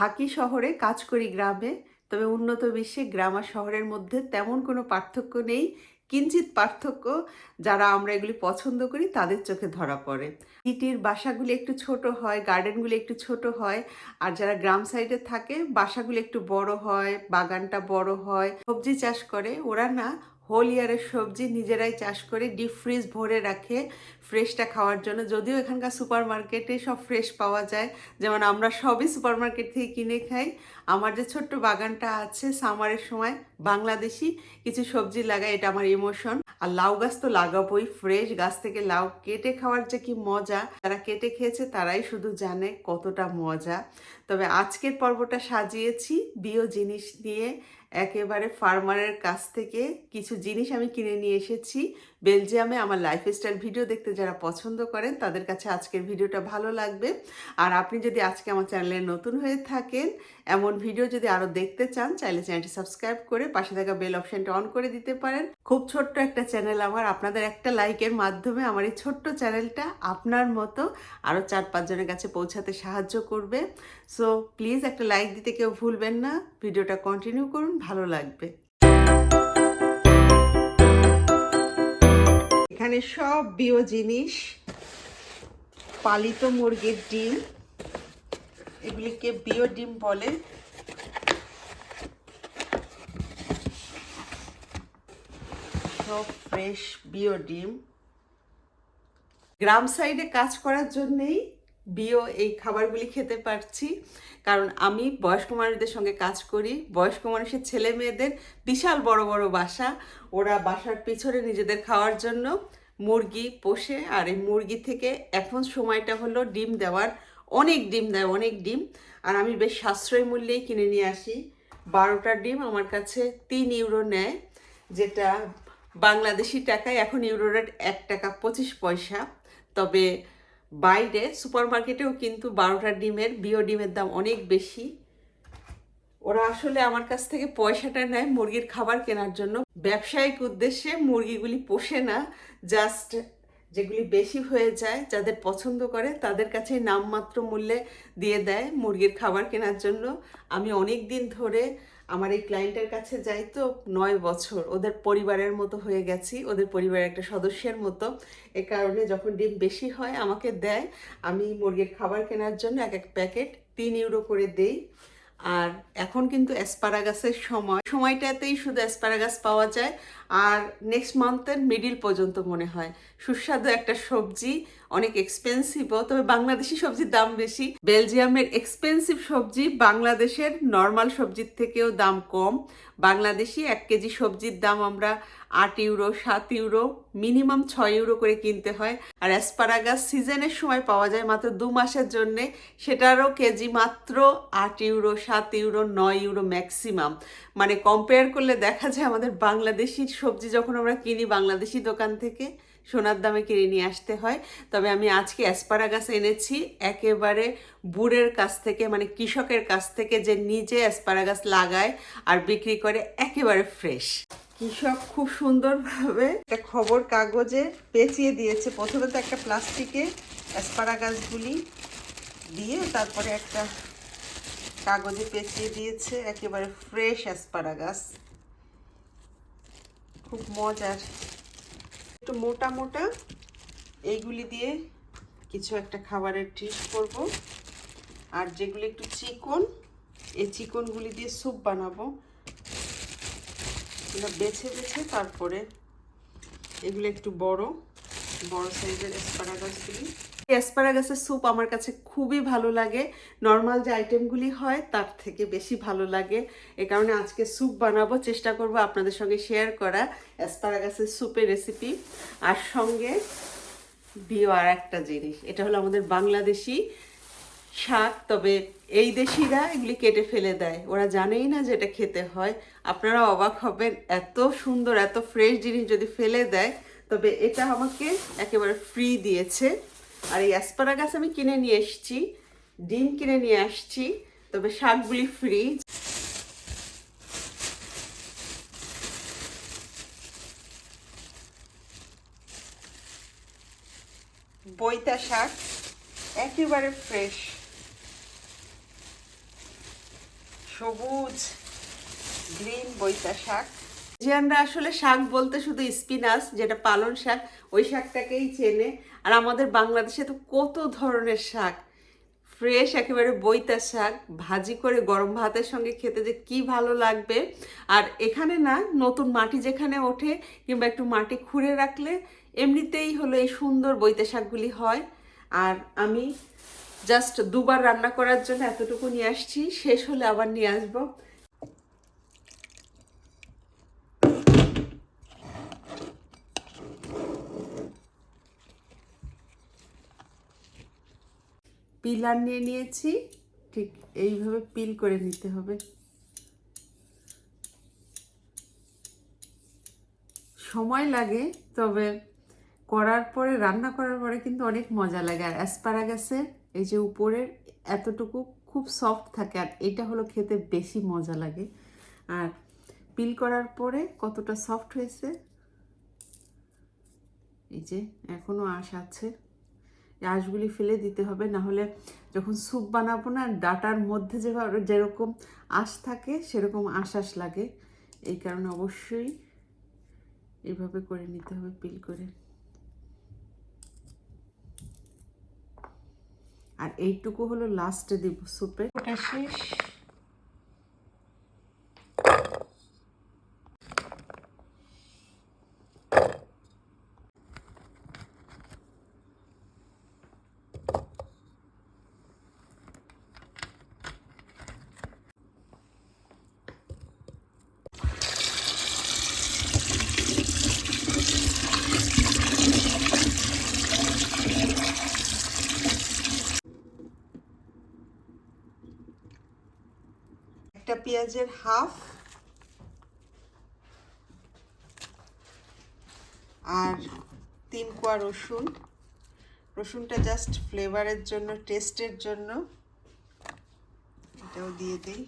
থাকি শহরে, কাজ করি গ্রামে, তবে উন্নত বিশ্বে গ্রাম আর শহরের মধ্যে তেমন কোনো পার্থক্য নেই। কিঞ্চিত পার্থক্য, যারা আমরা এগুলি পছন্দ করি তাদের চোখে ধরা পড়ে। সিটির বাসাগুলি একটু ছোট হয়, গার্ডেনগুলি একটু ছোট হয়, আর যারা গ্রাম সাইডে থাকে, বাসাগুলি একটু বড় হয়, বাগানটা বড় হয়, সবজি চাষ করে, ওরা না হোল ইয়ারের সবজি নিজেরাই চাষ করে ডিপ ফ্রিজ ভরে রাখে ফ্রেশটা খাওয়ার জন্য। যদিও এখানকার সুপার মার্কেটে সব ফ্রেশ পাওয়া যায়। যেমন আমরা সবই সুপার মার্কেট থেকে কিনে খাই। আমার যে ছোট্ট বাগানটা আছে সামারের সময়, বাংলাদেশি কিছু সবজি লাগাই এটা আমার ইমোশন আর লাউ গাছ তো লাগাবোই ফ্রেশ গাছ থেকে লাউ কেটে খাওয়ার যে কি মজা, যারা কেটে খেয়েছে তারাই শুধু জানে কতটা মজা। তবে আজকের পর্বটা সাজিয়েছি বিও জিনিস নিয়ে, একেবারে ফার্মারের কাছ থেকে কিছু জিনিস আমি কিনে নিয়ে এসেছি। বেলজিয়ামে আমার লাইফস্টাইল ভিডিও দেখতে যারা পছন্দ করেন, তাদের কাছে আজকের ভিডিওটা ভালো লাগবে। আর আপনি যদি আজকে আমার চ্যানেলে নতুন হয়ে থাকেন, এমন ভিডিও যদি আরও দেখতে চান, চাইলে চ্যানেলটি সাবস্ক্রাইব করে পাশে থাকা বেল অপশানটা অন করে দিতে পারেন। খুব ছোট্ট একটা চ্যানেল আমার, আপনাদের একটা লাইকের মাধ্যমে আমার এই ছোট্ট চ্যানেলটা আপনার মতো আরও চার পাঁচজনের কাছে পৌঁছাতে সাহায্য করবে। সো প্লিজ একটা লাইক দিতে কেউ ভুলবেন না ভিডিওটা কন্টিনিউ করুন, ভালো লাগবে। এখানে সব বিও জিনিস, পালিত মুরগির ডিম, এগুলিকে বিও ডিম বলে। সব ফ্রেশ বিও ডিম। গ্রাম সাইডে কাজ করার জন্যেই বিও এই খাবারগুলি খেতে পারছি। কারণ আমি বয়স্ক মানুষদের সঙ্গে কাজ করি। বয়স্ক মানুষের ছেলে মেয়েদের বিশাল বড় বড় বাসা। ওরা বাসার পিছনে নিজেদের খাওয়ার জন্য মুরগি পোষে। আর এই মুরগি থেকে এখন সময়টা হলো ডিম দেওয়ার। অনেক ডিম দেয়, অনেক ডিম। আর আমি বেশ সাশ্রয় মূল্যেই কিনে নিয়ে আসি। বারোটা ডিম আমার কাছে তিন ইউরো নেয়, যেটা বাংলাদেশি টাকায় এখন ইউরো রেট এক টাকা পঁচিশ পয়সা। তবে বাইরে সুপার মার্কেটেও কিন্তু বারোটা ডিমের, বিও ডিমের দাম অনেক বেশি। ওরা আসলে আমার কাছ থেকে পয়সাটা নেয় মুরগির খাবার কেনার জন্য। ব্যবসায়িক উদ্দেশ্যে মুরগিগুলি পোষে না জাস্ট যেগুলি বেশি হয়ে যায়, যাদের পছন্দ করে, তাদের কাছে নামমাত্র মূল্যে দিয়ে দেয় মুরগির খাবার কেনার জন্য। আমি অনেক দিন ধরে আমার এই ক্লায়েন্টের কাছে যাই তো নয় বছর, ওদের পরিবারের মতো হয়ে গেছি, ওদের পরিবারের একটা সদস্যের মতো। এ কারণে যখন ডিম বেশি হয়, আমাকে দেয়। আমি মুরগির খাবার কেনার জন্য এক এক প্যাকেট তিন ইউরো করে দেই। আর এখন কিন্তু অ্যাসপারাগাসের সময়। সময়টাতেই শুধু অ্যাসপারাগাস পাওয়া যায়। আর নেক্সট মান্থের মিডিল পর্যন্ত মনে হয়। সুস্বাদু একটা সবজি, অনেক এক্সপেন্সিভও তবে বাংলাদেশি সবজির দাম বেশি। বেলজিয়ামের এক্সপেন্সিভ সবজি বাংলাদেশের নর্মাল সবজির থেকেও দাম কম। বাংলাদেশি এক কেজি সবজির দাম আমরা আট ইউরো সাত ইউরো মিনিমাম ছয় ইউরো করে কিনতে হয়। আর অ্যাসপারাগাস সিজনের সময় পাওয়া যায় মাত্র দু মাসের জন্যে। সেটারও কেজি মাত্র আট ইউরো সাত ইউরো নয় ইউরো ম্যাক্সিমাম মানে কম্পেয়ার করলে দেখা যায় আমাদের বাংলাদেশি সবজি যখন আমরা কিনি বাংলাদেশি দোকান থেকে, সোনার দামে কিনে নিয়ে আসতে হয়। তবে আমি আজকে অ্যাসপারাগাস এনেছি। একেবারে বুড়ের কাছ থেকে মানে কৃষকের কাছ থেকে যে নিজে অ্যাসপারাগাস লাগায় আর বিক্রি করে একেবারে ফ্রেশ কৃষক খুব সুন্দরভাবে একটা খবর কাগজে পেঁচিয়ে দিয়েছে। প্রথমে তো একটা প্লাস্টিকে অ্যাসপারাগাসগুলি দিয়ে তারপরে একটা কাগজে পেঁচিয়ে দিয়েছে। একেবারে ফ্রেশ অ্যাসপারাগাস। খুব মজার। একটু মোটা মোটা এইগুলি দিয়ে কিছু একটা খাবারের ট্রিট করব। আর যেগুলি একটু চিকন, এই চিকনগুলি দিয়ে স্যুপ বানাবো। এগুলো বেছে বেছে তারপরে এগুলো একটু বড় বড় সাইজের অ্যাসপারাগাসগুলি অ্যাসপারাগাসের স্যুপ আমার কাছে খুবই ভালো লাগে। নর্মাল যে আইটেমগুলি হয়, তার থেকে বেশি ভালো লাগে। এ কারণে আজকে স্যুপ বানাবো, চেষ্টা করব আপনাদের সঙ্গে শেয়ার করা অ্যাসপারাগাসের স্যুপের রেসিপি আর সঙ্গে দিও আর একটা জিনিস, এটা হলো আমাদের বাংলাদেশি শাক, তবে এই দেশিরা এগুলি কেটে ফেলে দেয়। ওরা জানেই না যে এটা খেতে হয়। আপনারা অবাক হবেন, এত সুন্দর, এত ফ্রেশ জিনিস যদি ফেলে দেয়, তবে এটা আমাকে একেবারে ফ্রি দিয়েছে। আর এই অ্যাসপারাগাস আমি কিনে নিয়ে এসেছি, ডিম কিনে নিয়ে আসছি, তবে শাকগুলি ফ্রি বইতা শাক, একেবারে ফ্রেশ সবুজ গ্রিন বইতা শাক। জিয়ানরা আসলে শাক বলতে শুধু স্পিনাচ, যেটা পালন শাক, ওই শাকটাকেই চেনে। আর আমাদের বাংলাদেশে তো কত ধরনের শাক? ফ্রেশ, একেবারে বইতা শাক, ভাজি করে গরম ভাতের সঙ্গে খেতে যে কি ভালো লাগবে। আর এখানে না, নতুন মাটি যেখানে ওঠে, কিংবা একটু মাটি খুঁড়ে রাখলে, এমনিতেই হলো এই সুন্দর বইতা শাকগুলি হয়। আর আমি জাস্ট দুবার রান্না করার জন্য এতটুকু নিয়ে আসছি। শেষ হলে আবার নিয়ে আসব। পিলার নিয়ে নিয়েছি, ঠিক এইভাবে পিল করে নিতে হবে। সময় লাগে, তবে করার পরে, রান্না করার পরে কিন্তু অনেক মজা লাগে। আর অ্যাসপারা অ্যাসপারাগাসের এই যে উপরের, এতটুকু খুব সফট থাকে, আর এটা হলো খেতে বেশি মজা লাগে। আর পিল করার পরে কতটা সফট হয়েছে, এই যে এখনও আশ আছে। আঁশগুলি ফেলে দিতে হবে, না হলে যখন স্যুপ বানাবো না, ডাটার মধ্যে যেভাবে যেরকম আঁশ থাকে, সেরকম আঁশ আঁশ লাগে। এই কারণে অবশ্যই এভাবে করে নিতে হবে, পিল করে। আর এইটুকু হলো লাস্টে দিব স্যুপে। ওটা শেষ একটা পেঁয়াজের হাফ আর তিন কোয়া রসুন। রসুনটা জাস্ট ফ্লেভারের জন্য, টেস্টের জন্য। এটাও দিয়ে দিই।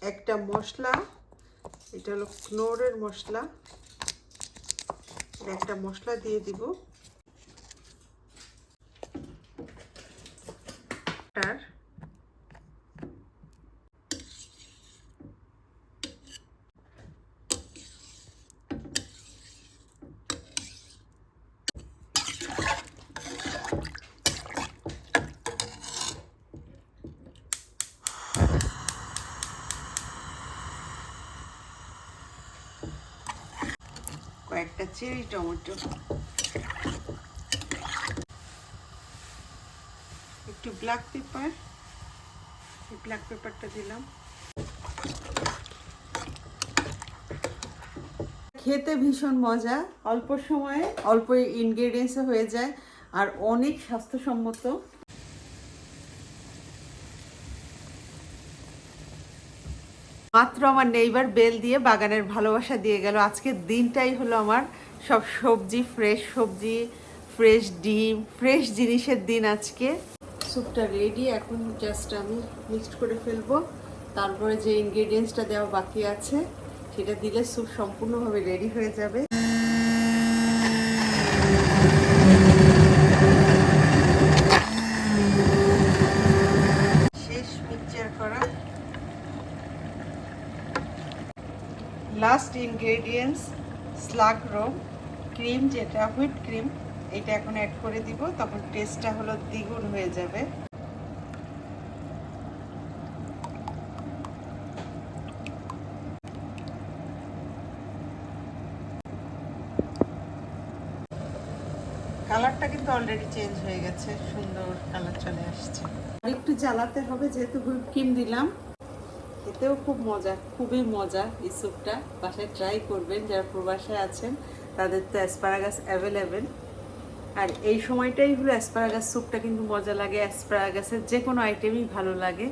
একটা মশলা, এটা হলো ক্নোরের মশলা। একটা মশলা দিয়ে দিব। আর কয়েকটা চেরি টমেটো। একটু ব্ল্যাক পেপার এই ব্ল্যাক পেপারটা দিলাম। খেতে ভীষণ মজা। অল্প সময়ে অল্প ইনগ্রেডিয়েন্টসে হয়ে যায়। আর অনেক স্বাস্থ্যসম্মত। মাত্র আমার নেইবার বেল দিয়ে বাগানের ভালোবাসা দিয়ে গেল। আজকের দিনটাই হলো আমার সব সবজি ফ্রেশ সবজি ফ্রেশ ডিম ফ্রেশ জিনিসের দিন আজকে। স্যুপটা রেডি এখন জাস্ট আমি মিক্সড করে ফেলব। তারপরে যে ইনগ্রেডিয়েন্টসটা দেওয়া বাকি আছে, সেটা দিলে স্যুপ সম্পূর্ণভাবে রেডি হয়ে যাবে শেষ মিক্সচার করা লাস্ট ইনগ্রেডিয়েন্টস স্লাগ রোম ক্রিম যেটা হুইপ ক্রিম এটা এখন অ্যাড করে দিব, তখন টেস্টটা হলো দ্বিগুণ হয়ে যাবে। কালারটা কিন্তু অলরেডি চেঞ্জ হয়ে গেছে, সুন্দর কালার চলে আসছে। আর একটু জ্বালাতে হবে, যেহেতু হুইপ ক্রিম দিলাম। খেতেও খুব মজা, খুবই মজা এই স্যুপটা। বাসায় ট্রাই করবেন, যারা প্রবাসে আছেন, তাদের তো অ্যাসপারাগাস অ্যাভেলেবেল আর এই সময়টাই হলো অ্যাসপারাগাস স্যুপটা কিন্তু মজা লাগে অ্যাসপারাগাসের যে কোনো আইটেমই ভালো লাগে।